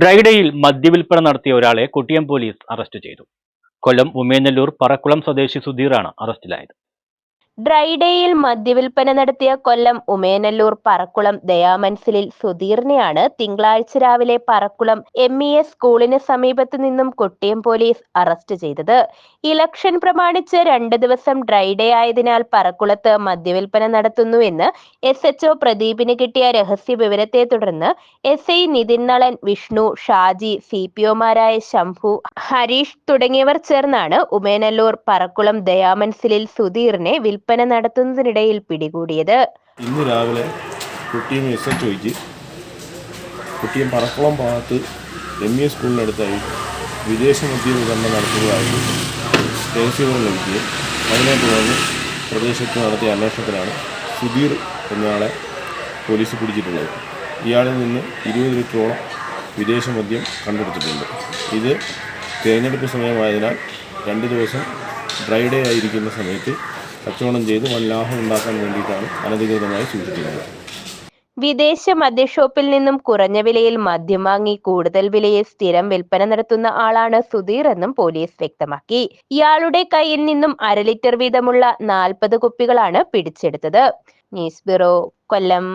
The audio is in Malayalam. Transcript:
ഡ്രൈഡേയിൽ മദ്യവിൽപ്പന നടത്തിയ ഒരാളെ കൊട്ടിയം പോലീസ് അറസ്റ്റ് ചെയ്തു. കൊല്ലം ഉമേനല്ലൂർ പറക്കുളം സ്വദേശി സുധീറാണ് അറസ്റ്റിലായത്. ഡ്രൈഡേയിൽ മദ്യവിൽപ്പന നടത്തിയ കൊല്ലം ഉമേനല്ലൂർ പറക്കുളം ദയാമൻസിലിൽ സുധീറിനെയാണ് തിങ്കളാഴ്ച രാവിലെ പറക്കുളം എം ഇ എസ് സ്കൂളിന് സമീപത്ത് നിന്നും കൊട്ടിയം പോലീസ് അറസ്റ്റ് ചെയ്തത്. ഇലക്ഷൻ പ്രമാണിച്ച് രണ്ട് ദിവസം ഡ്രൈഡേ ആയതിനാൽ പറക്കുളത്ത് മദ്യവിൽപ്പന നടത്തുന്നുവെന്ന് എസ് എച്ച് ഒ പ്രദീപിന് കിട്ടിയ രഹസ്യ വിവരത്തെ തുടർന്ന് S I Nithin Nalan Vishnu Shaji C P ഒമാരായ Shambhu Harish തുടങ്ങിയവർ ചേർന്നാണ് ഉമേനല്ലൂർ പറക്കുളം ദയാമൻസിലിൽ സുധീറിനെ വിൽപ്പന നടത്തുന്നതിനിടയിൽ പിടികൂടിയത്. ഇന്ന് രാവിലെ കുട്ടിയെ എസ് എച്ച് ഒയ്ക്ക് കുട്ടിയും പറക്കുളം ഭാഗത്ത് എം ഇ സ്കൂളിനടുത്തായി വിദേശ മദ്യ വിതരണം രഹസ്യവിവരം ലഭിക്കുകയും അതിനെ തുടർന്ന് പ്രദേശത്ത് നടത്തിയ അന്വേഷണത്തിലാണ് സുധീർ എന്നയാളെ പോലീസ് പിടിച്ചിട്ടുള്ളത്. ഇയാളിൽ നിന്ന് ഇരുപത് ലിറ്ററോളം വിദേശ മദ്യം കണ്ടെടുത്തിട്ടുണ്ട്. ഇത് തിരഞ്ഞെടുപ്പ് സമയമായതിനാൽ രണ്ട് ദിവസം ഡ്രൈ ഡേ ആയിരിക്കുന്ന സമയത്ത് കച്ചവടം ചെയ്ത് വൻ ലാഭം ഉണ്ടാക്കാൻ വേണ്ടിയിട്ടാണ് അനധികൃതമായി സൂക്ഷിക്കുന്നത് വിദേശ മദ്യഷോപ്പിൽ നിന്നും കുറഞ്ഞ വിലയിൽ മദ്യം വാങ്ങി കൂടുതൽ വിലയിൽ സ്ഥിരം വിൽപ്പന നടത്തുന്ന ആളാണ് സുധീർ എന്നും പോലീസ് വ്യക്തമാക്കി. ഇയാളുടെ കയ്യിൽ നിന്നും അര ലിറ്റർ വീതമുള്ള നാൽപ്പത് കുപ്പികളാണ് പിടിച്ചെടുത്തത്. News bureau Kollam.